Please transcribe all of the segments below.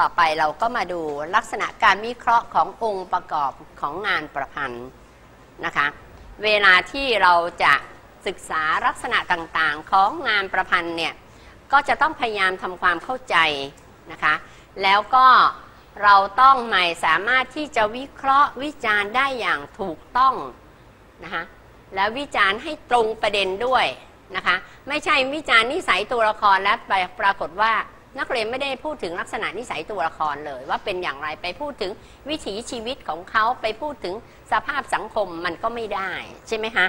ต่อไปเราก็มาดูลักษณะการวิเคราะห์ขององค์ประกอบของงานประพันธ์นะคะ เวลาที่เราจะศึกษาลักษณะต่างๆ ของงานประพันธ์เนี่ยก็จะต้องพยายามทำความเข้าใจนะคะ แล้วก็เราต้องหมายสามารถที่จะวิเคราะห์วิจารณ์ได้อย่างถูกต้องนะคะแล้ววิจารณ์ให้ตรงประเด็นด้วยนะคะ ไม่ใช่วิจารณ์นิสัยตัวละครแล้วปรากฏว่า นักเรียนไม่ได้พูดถึงลักษณะนิสัยตัวละครเลย ว่าเป็นอย่างไรไปพูดถึงวิถีชีวิตของเขาไปพูดถึงสภาพสังคมมันก็ไม่ได้ใช่ไหมคะ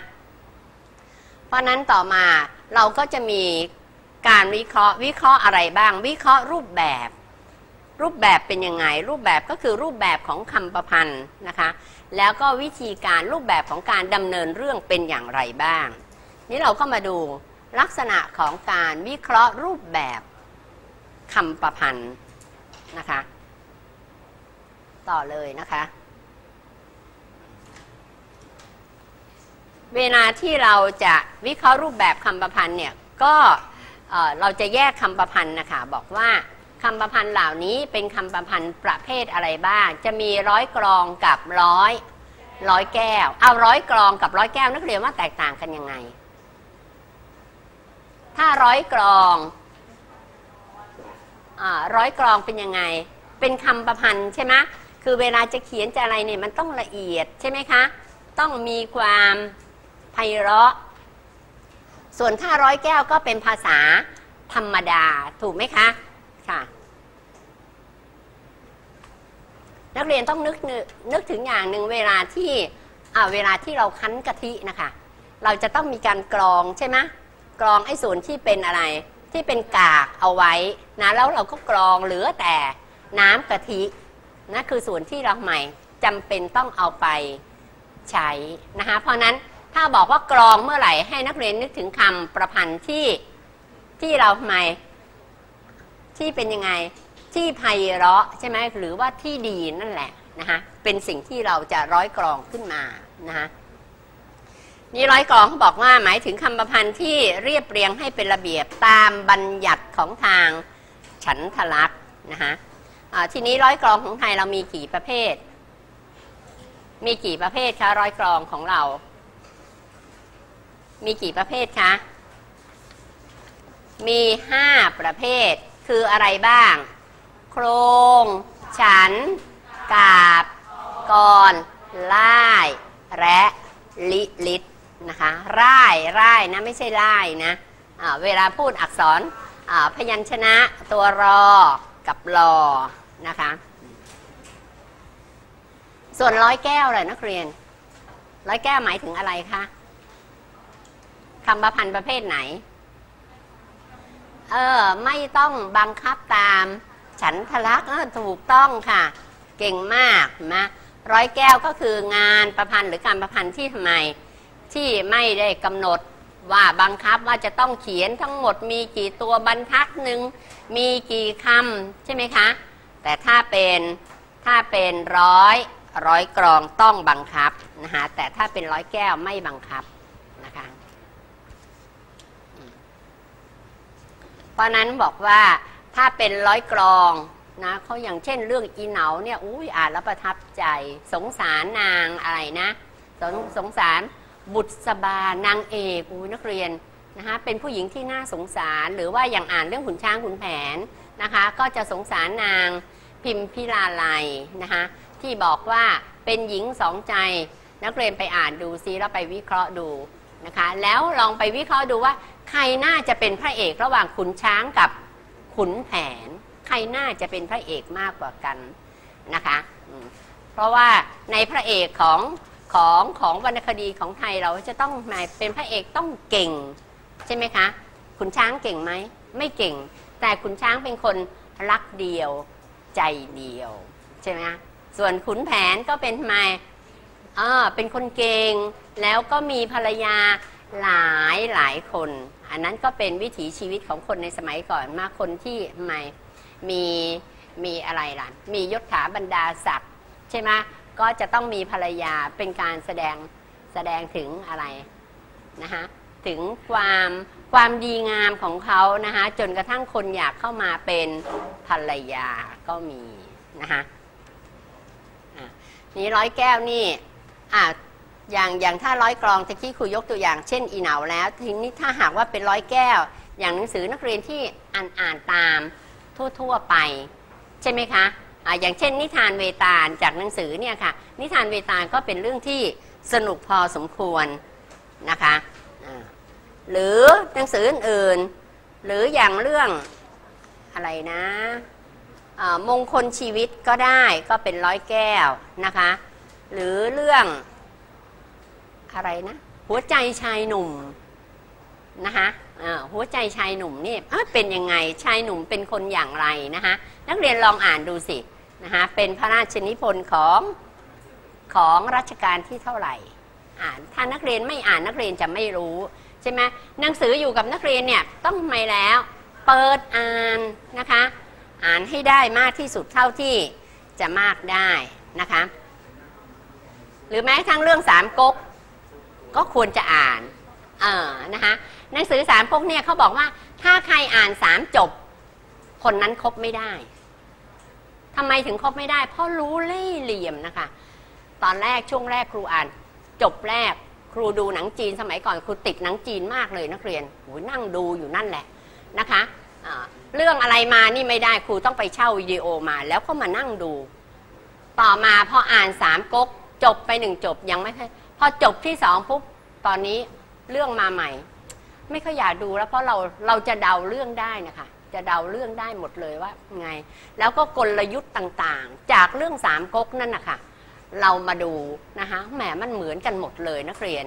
เพราะนั้นต่อมาเราก็จะมีการวิเคราะห์วิเคราะห์อะไรบ้าง วิเคราะห์รูปแบบ รูปแบบเป็นยังไง รูปแบบก็คือรูปแบบของคำประพันธ์นะคะ แล้วก็วิธีการรูปแบบของการดำเนินเรื่องเป็นอย่างไรบ้าง นี่เราก็มาดูลักษณะของการวิเคราะห์รูปแบบ คำประพันธ์นะคะ ต่อเลยนะคะ เวลาที่เราจะวิเคราะห์รูปแบบคำประพันธ์เนี่ยก็เอ่อเราจะแยกคำประพันธ์นะคะบอกว่าคำประพันธ์เหล่านี้เป็นคำประพันธ์ประเภทอะไรบ้าง จะมีร้อยกรองกับร้อยร้อยแก้ว เอาร้อยกรองกับร้อยแก้วนักเรียนว่าแตกต่างกันยังไง ถ้าร้อยกรอง ร้อยกรองเป็นยังไง เป็นคำประพันธ์ใช่ไหมคือเวลาจะเขียนจะอะไรเนี่ยมันต้องละเอียดใช่ไหมคะ ต้องมีความไพเราะ ส่วนถ้าร้อยแก้วก็เป็นภาษาธรรมดาถูกไหมคะค่ะนักเรียนต้องนึกนึกถึงอย่างหนึ่งเวลาที่เวลาที่เราคั้นกะทินะคะ เราจะต้องมีการกรองใช่ไหมกรองไอ้ส่วนที่เป็นอะไร ที่เป็นกากเอาไว้นะแล้วเราก็กรองเหลือแต่น้ำกะทินะคือส่วนที่เราใหม่จำเป็นต้องเอาไปใช้นะคะเพราะนั้นถ้าบอกว่ากรองเมื่อไหร่ให้นักเรียนนึกถึงคำประพันธ์ที่ที่เราใหม่ที่เป็นยังไงที่ไพเราะใช่ไหมหรือว่าที่ดีนั่นแหละนะคะเป็นสิ่งที่เราจะร้อยกรองขึ้นมานะคะ นี่ร้อยกรองเขาบอกว่าหมายถึงคำประพันธ์ที่เรียบเรียงให้เป็นระเบียบตามบัญญัติของทางฉันทลักษณ์นะคะทีนี้ร้อยกรองของไทยเรามีกี่ประเภท มีกี่ประเภทคะร้อยกรองของเรา มีกี่ประเภทคะ มีห้าประเภท คืออะไรบ้าง โครง ฉัน กาบ กรล่าย และลิลิต นะคะร่ายร่ายนะไม่ใช่ร่ายนะอ่าเวลาพูดอักษรพยัญชนะตัวรอกับรอนะคะ ส่วนร้อยแก้วเลยนักเรียน ร้อยแก้วหมายถึงอะไรคะคำประพันธ์ประเภทไหน เออ ไม่ต้องบังคับตาม ฉันทลักษณ์เออถูกต้องค่ะ เก่งมากนะร้อยแก้วก็คืองานประพันธ์หรือการประพันธ์ที่ทำไม ที่ไม่ได้กำหนดว่าบังคับว่าจะต้องเขียนทั้งหมดมีกี่ตัวบรรทัดหนึ่งมีกี่คำใช่ไหมคะ แต่ถ้าเป็นถ้าเป็นร้อยร้อยกรองต้องบังคับนะคะแต่ถ้าเป็นร้อยแก้วไม่บังคับนะคะเพราะนั้นบอกว่าถ้าเป็นร้อยกรองนะเขาอย่างเช่นเรื่องอีเหนาเนี่ยอุ้ยอ่านแล้วประทับใจสงสารนางอะไรนะ สงสงสาร บุษบานางเอกอุ้ยนักเรียนนะคะเป็นผู้หญิงที่น่าสงสารหรือว่าอย่างอ่านเรื่องขุนช้างขุนแผนนะคะ ก็จะสงสารนางพิมพิลาไลยนะคะที่บอกว่าเป็นหญิงสองใจ นักเรียนไปอ่านดูซิแล้วไปวิเคราะห์ดูนะคะ แล้วลองไปวิเคราะห์ดูว่า ใครน่าจะเป็นพระเอกระหว่างขุนช้างกับขุนแผน ใครน่าจะเป็นพระเอกมากกว่ากันนะคะ เพราะว่าในพระเอกของ ของของวรรณคดีของไทยเราจะต้องหมายเป็นพระเอกต้องเก่ง ใช่ไหมคะ ขุนช้างเก่งไหม ไม่เก่ง แต่ขุนช้างเป็นคนรักเดียวใจเดียว ใช่ไหมคะส่วนขุนแผนก็เป็นทำไมเออเป็นคนเก่ง แล้วก็มีภรรยาหลายหลายคน อันนั้นก็เป็นวิถีชีวิตของคนในสมัยก่อนมากคนที่ทำไมมีมีอะไรล่ะ มียศถาบรรดาศักดิ์ใช่ไหม ก็จะต้องมีภรรยาเป็นการแสดงแสดงถึงอะไรนะคะถึงความความดีงามของเขานะคะจนกระทั่งคนอยากเข้ามาเป็นภรรยาก็มีนะคะนี่ร้อยแก้วนี่อะอย่างอย่างถ้าร้อยกรองตะกี้ครูยกตัวอย่างเช่นอีเหนาแล้ว ทีนี้ถ้าหากว่าเป็นร้อยแก้ว อย่างหนังสือนักเรียนที่อ่านอ่านตามทั่ว ๆ ไป ใช่ไหมคะ อย่างเช่น นิทานเวตาลจากหนังสือเนี่ยค่ะ นิทานเวตาลก็เป็นเรื่องที่สนุกพอสมควรนะคะหรือหนังสืออื่นๆหรืออย่างเรื่องอะไรนะมงคลชีวิตก็ได้ก็เป็นร้อยแก้วนะคะ หรือเรื่องอะไรนะ หัวใจชายหนุ่ม นะคะหัวใจชายหนุ่มนี่เป็นยังไงชายหนุ่มเป็นคนอย่างไรนะคะนักเรียนลองอ่านดูสินะคะเป็นพระราชนิพนธ์ของของรัชกาลที่เท่าไหร่อ่านถ้านักเรียนไม่อ่านนักเรียนจะไม่รู้ใช่ไหมหนังสืออยู่กับนักเรียนเนี่ยต้องไม่แล้ว เปิดอ่านนะคะ อ่านให้ได้มากที่สุดเท่าที่จะมากได้นะคะ หรือแม้กระทั้งเรื่องสามก๊กก็ควรจะอ่านเออนะคะ หนังสือสามก๊กเนี่ยเขาบอกว่า ถ้าใครอ่านสามจบ คนนั้นคบไม่ได้ทำไมถึงคบไม่ได้ เพราะรู้เล่เหลี่ยมนะคะ ตอนแรกช่วงแรกครูอ่าน จบแรกครูดูหนังจีนสมัยก่อนครูติดหนังจีนมากเลยนักเรียนโหนั่งดูอยู่นั่นแหละนะคะเรื่องอะไรมานี่ไม่ได้ครูต้องไปเช่าวิดีโอมา แล้วก็มานั่งดู ต่อมาพออ่านสามก๊กจบไปหนึ่งจบยังไม่พอจบที่สองปุ๊บตอนนี้เรื่องมาใหม่ ไม่ค่อยอยากดูแล้วเพราะเราเราจะเดาเรื่องได้นะคะ จะเดาเรื่องได้หมดเลยว่าไง แล้วก็กลยุทธ์ต่างๆ จากเรื่องสามก๊กนั่นนะคะเรามาดูนะคะแหมมันเหมือนกันหมดเลยนักเรียน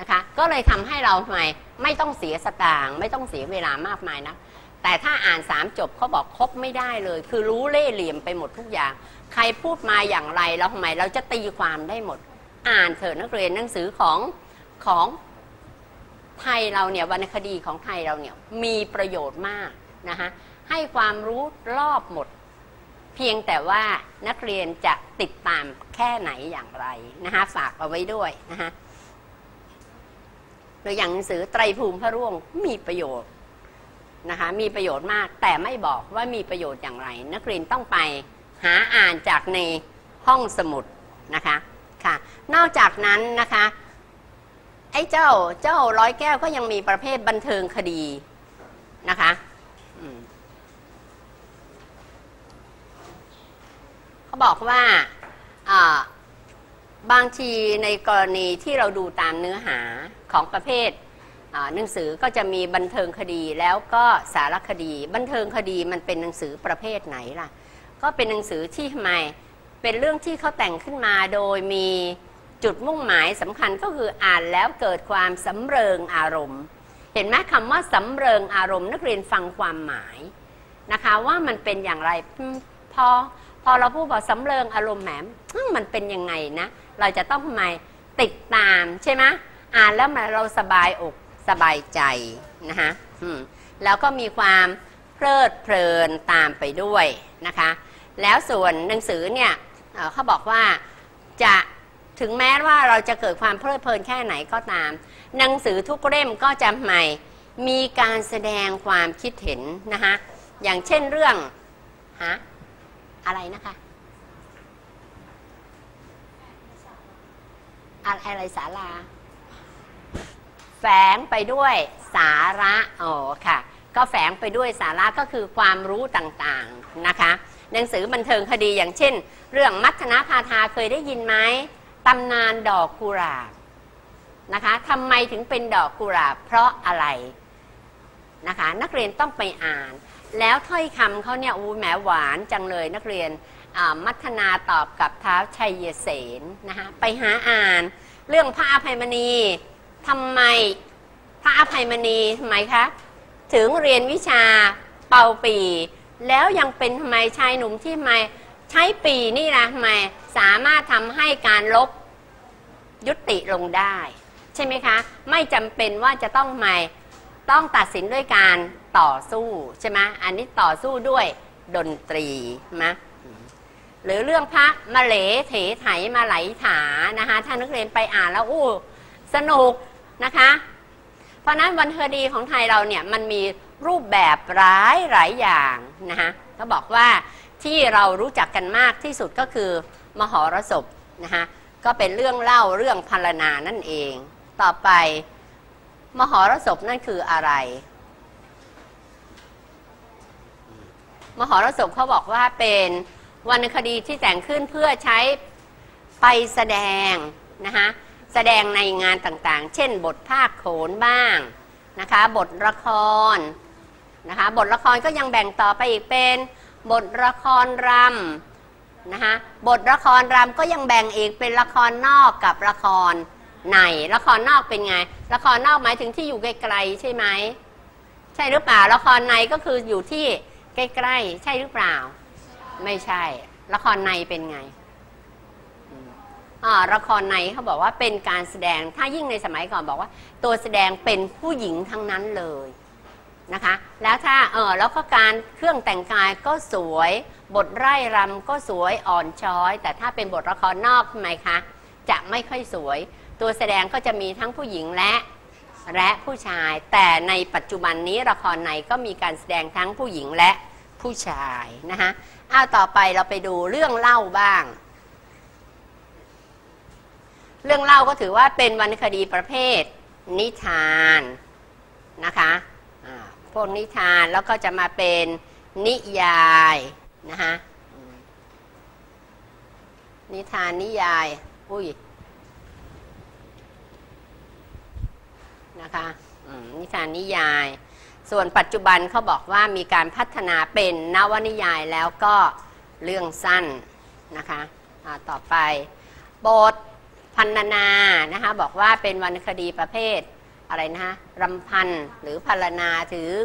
นะคะ ก็เลยทำให้เราทำไมไม่ต้องเสียสตางค์ไม่ต้องเสียเวลามากมายนะแต่ถ้าอ่านสามจบเขาบอกครบไม่ได้เลย คือรู้เล่ห์เหลี่ยมไปหมดทุกอย่าง ใครพูดมาอย่างไรแล้วทำไมเราจะตีความได้หมด อ่านเถอะนักเรียนหนังสือของของ ไทยเราเนี่ยวรรณคดีของไทยเราเนี่ยมีประโยชน์มากนะคะให้ความรู้รอบหมด เพียงแต่ว่านักเรียนจะติดตามแค่ไหนอย่างไรนะคะฝากเอาไว้ด้วยนะคะโดยอย่างหนังสือไตรภูมิพระร่วงมีประโยชน์นะคะมีประโยชน์มากแต่ไม่บอกว่ามีประโยชน์อย่างไร นักเรียนต้องไปหาอ่านจากในห้องสมุดนะคะค่ะ นอกจากนั้นนะคะ ไอ้เจ้าเจ้าร้อยแก้วก็ยังมีประเภทบันเทิงคดีนะคะเขาบอกว่าบางทีในกรณีที่เราดูตามเนื้อหาของประเภทหนังสือก็จะมีบันเทิงคดีแล้วก็สารคดี บันเทิงคดีมันเป็นหนังสือประเภทไหนล่ะ ก็เป็นหนังสือที่ทำไมเป็นเรื่องที่เขาแต่งขึ้นมาโดยมี จุดมุ่งหมายสำคัญก็คืออ่านแล้วเกิดความสำเริงอารมณ์ เห็นไหมคำว่าสำเริงอารมณ์ นักเรียนฟังความหมายนะคะว่ามันเป็นอย่างไรพอพอเราพูดบอกสำเริงอารมณ์แหมมันเป็นยังไงนะ เราจะต้องทำไมติดตามใช่ไหมอ่านแล้วมันเราสบายอกสบายใจนะคะแล้วก็มีความเพลิดเพลินตามไปด้วยนะคะ แล้วส่วนหนังสือเนี่ยเขาบอกว่าจะ ถึงแม้ว่าเราจะเกิดความเพลิดเพลินแค่ไหนก็ตาม หนังสือทุกเล่มก็จะใหม่มีการแสดงความคิดเห็นนะคะอย่างเช่นเรื่องฮะอะไรนะคะอะไรสาราแฝงไปด้วยสาระอ๋อค่ะ ก็แฝงไปด้วยสาระก็คือความรู้ต่างๆนะคะ หนังสือบันเทิงคดีอย่างเช่น เรื่องมัทนาพาทาเคยได้ยินไหม ตำนานดอกกุหลาบนะคะทำไมถึงเป็นดอกกุหลาบเพราะอะไรนะคะนักเรียนต้องไปอ่าน แล้วถ้อยคำเขาเนี่ยอู้แหมหวานจังเลยนักเรียนมัทนาตอบกับเท้าวชัยเสนนะคะไปหาอ่านเรื่องพระอภัยมณีทำไมพระอภัยมณีทำไมคะถึงเรียนวิชาเป่าปี แล้วยังเป็นทำไมชายหนุ่มที่ไม่ ใช้ปีนี่นะทำไมสามารถทำให้การลบยุติลงได้ ใช่ไหมคะ ไม่จำเป็นว่าจะต้องไมต้องตัดสินด้วยการต่อสู้ใช่ไหมอันนี้ต่อสู้ด้วยดนตรีนะหรือเรื่องพระมาเหลเถไถมาไหลถานะคะถ้านักเรียนไปอ่านแล้วอู้สนุกนะคะ เพราะนั้นวรรณคดีของไทยเราเนี่ยมันมีรูปแบบร้ายหลายอย่างนะคะก็บอกว่า ที่เรารู้จักกันมากที่สุดก็คือ มหรสพนะคะก็เป็นเรื่องเล่าเรื่องพรรณนานั่นเอง ต่อไป มหรสพนั่นคืออะไร มหรสพเขาบอกว่าเป็นวรรณคดีที่แต่งขึ้นเพื่อใช้ไปแสดงนะคะแสดงในงานต่างๆ เช่น บทภาคโขนบ้างนะคะ บทละครนะคะ บทละครก็ยังแบ่งต่อไปอีกเป็น บทละครรำนะคะบทละครรำก็ยังแบ่งอีกเป็นละครนอกกับละครในละครนอกเป็นไง ละครนอกหมายถึงที่อยู่ไกลๆใช่ไหมใช่หรือเปล่าละครในก็คืออยู่ที่ใกล้ๆใช่หรือเปล่า ไม่ใช่ ละครในเป็นไงอ่าละครในเขาบอกว่าเป็นการแสดงถ้ายิ่งในสมัยก่อนบอกว่า ตัวแสดงเป็นผู้หญิงทั้งนั้นเลย นะคะ แล้วถ้าเออแล้วก็การเครื่องแต่งกายก็สวย บทไร่รำก็สวยอ่อนช้อย แต่ถ้าเป็นบทละครนอกทำไมคะ จะไม่ค่อยสวย ตัวแสดงก็จะมีทั้งผู้หญิงและและผู้ชาย แต่ในปัจจุบันนี้ละครในก็มีการแสดงทั้งผู้หญิงและผู้ชายนะคะอ้าวต่อไปเราไปดูเรื่องเล่าบ้าง เรื่องเล่าก็ถือว่าเป็นวรรณคดีประเภทนิทานนะคะ พวกนิทานแล้วก็จะมาเป็นนิยายนะคะนิทานนิยาย อุ้ยนะคะนิทานนิยาย ส่วนปัจจุบันเขาบอกว่ามีการพัฒนาเป็นนวนิยายแล้วก็เรื่องสั้นนะคะอ่าต่อไปบทพันนานะคะบอกว่าเป็นวรรณคดีประเภท อะไรนะคะรำพันหรือพรรณนาถึง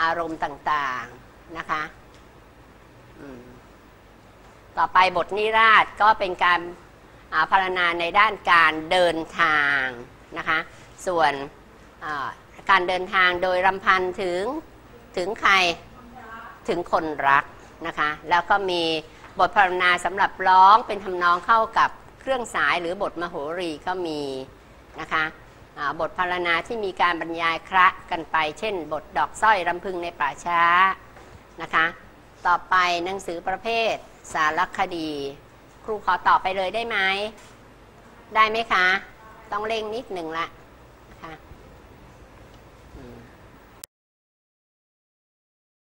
อารมณ์ต่างๆนะคะต่อไปบทนิราชก็เป็นการอ่าพรรณนาในด้านการเดินทางนะคะ ส่วนาการเดินทางโดยรำพันถึงถึงใครถึงคนรักนะคะ แล้วก็มีบทพรรณนาสำหรับร้องเป็นทำนองเข้ากับเครื่องสายหรือบทมโหรีก็มีนะคะ บทพารณนาที่มีการบรรยายคระกันไป เช่น บทดอกสร้อยรำพึงในป่าช้านะคะ ต่อไปหนังสือประเภท สารคดี ครูขอตอบไปเลยได้ไหม ได้ไหมคะ ต้องเร่งนิดหนึ่งละ